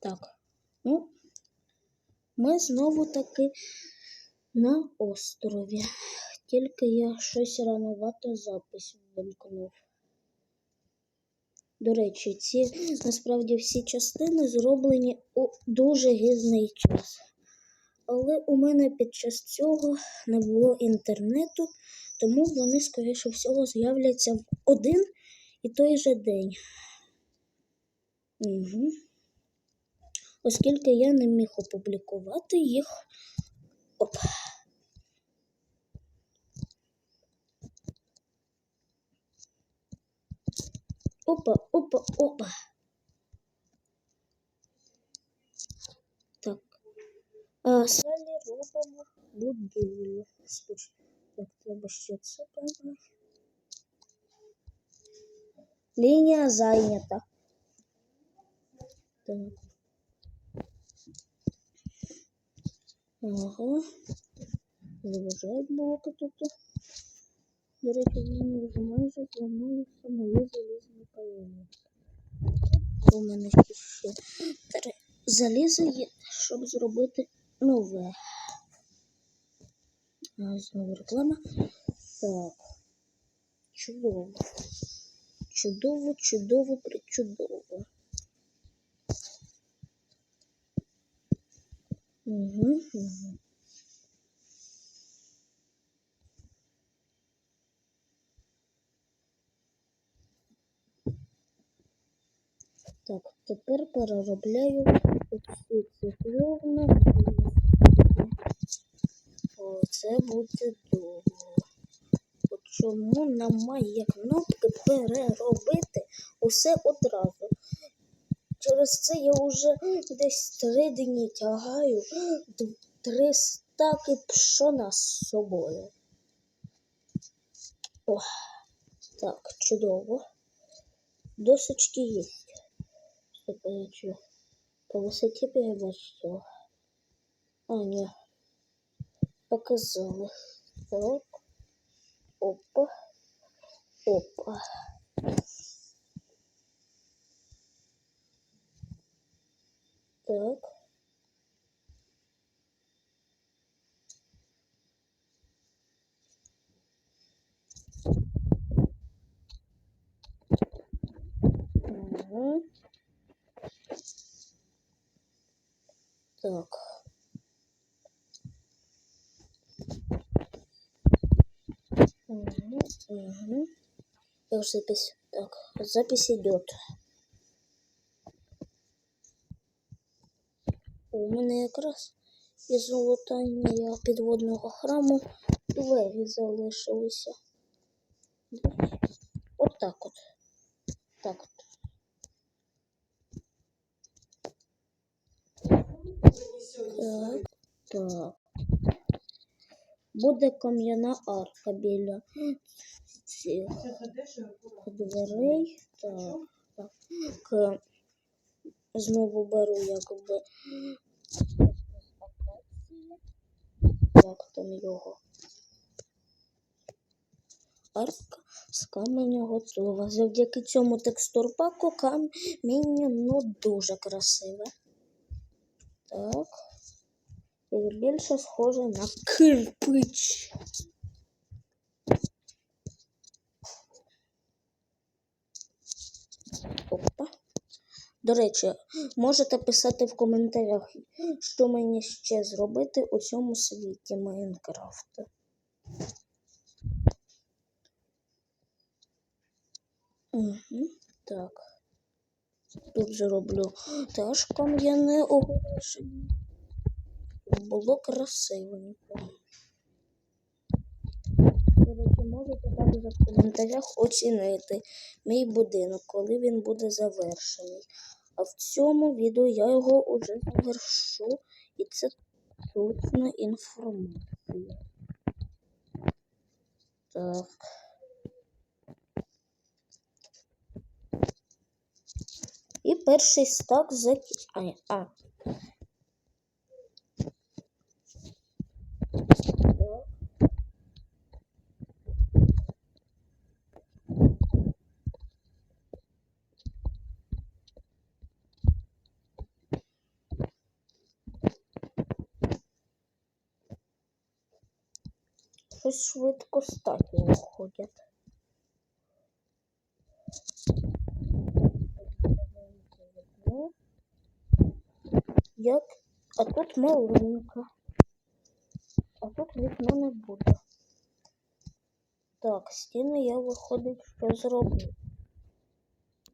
Так. Ну, ми знову таки на острові. Тільки я щось ранувато запис вимкнув. До речі, ці насправді всі частини зроблені у дуже гізний час. Але у мене під час цього не було інтернету, тому вони, скоріше всього, з'являться в один і той же день. Угу. Оскільки я не міг опублікувати їх. Оп. Опа, опа, опа. Так. А далі робимо. Спочатку так, треба ще це прибрати. Лінія зайнята. Так. Ага. Заважають блоки тут. До речі, в мене вже майже зламалися мої залізні палини. У мене ще три заліза є, щоб зробити нове. А, знову реклама. Так. Чудово. Чудово, чудово, причудово. Так, тепер переробляю оці цикловно. О, це буде довго. От чому немає кнопки переробити усе одразу? Через це я вже десь три дні тягаю три стаки пшона з собою. О, так, чудово. Досочки є. По висоті перебачив. А, ні. Показали. Так. Опа. Опа. Так. Угу. Так. Угу, угу. Я уже запись. Так, запись идет. У мене якраз із золотання підводного храму двері залишилися. От так от. Так от. Так, так. Буде кам'яна арка біля цих дверей. Так, так. Знову беру якби як там його. Арка з каменю готова. Завдяки цьому текстурпаку каміння ну дуже красиве. Так. І більше схоже на кирпич. Опа. До речі, можете писати в коментарях, що мені ще зробити у цьому світі Майнкрафта. Угу, так. Тут зроблю теж кам'яне оголошення. Було красивенько. Можете також в коментарях оцінити мій будинок, коли він буде завершений. А в цьому відео я його уже завершу, і це точна інформація. Так. І перший стак закі... А, щось швидко статі виходять. Як? А тут маленька. А тут вікна не буде. Так, стіни я виходить, що зроблю.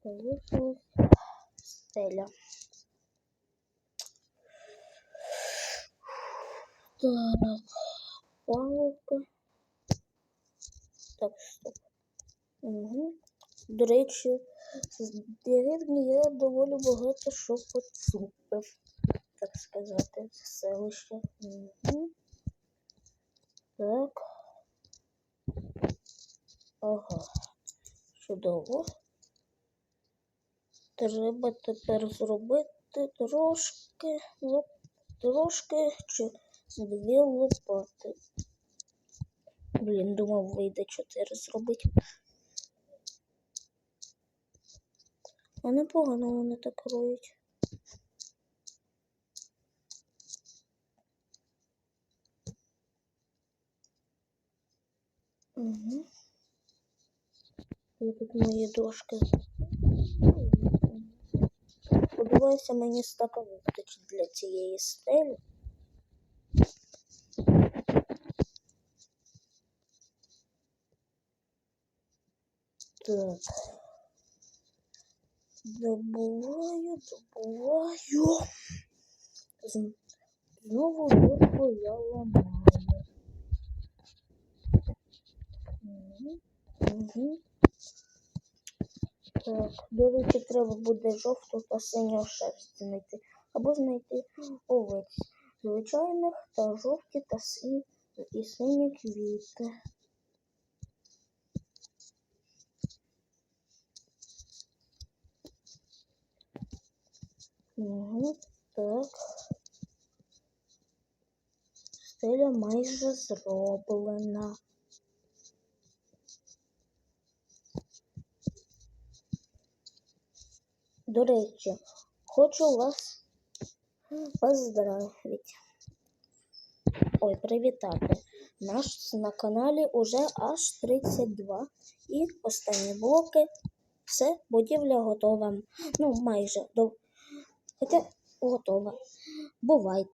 Залишилась стеля. Так, палка. Так. Угу. До речі, з деревні я доволі багато що поцупив, так сказати, з селища. Угу. Так. Ага. Чудово. Треба тепер зробити трошки трошки чи дві лопати. Блін, думав, вийде чотири зробити. А непогано вони так роють. Угу. Тут мої дошки. Сподіваюся, мені стака вистачить для цієї стелі. Так. Добуваю, добуваю. Знову дошку я ламаю. Угу. Так, до речі, треба буде жовту та синю шерсть знайти. Або знайти овець звичайних та жовті та сині і сині квіти. Угу, так. Стеля майже зроблена. До речі, хочу вас поздравити. Ой, привітати. Наш на каналі уже аж 32. І останні блоки. Все, будівля готова. Ну, майже до. Хоча готово. Бувайте.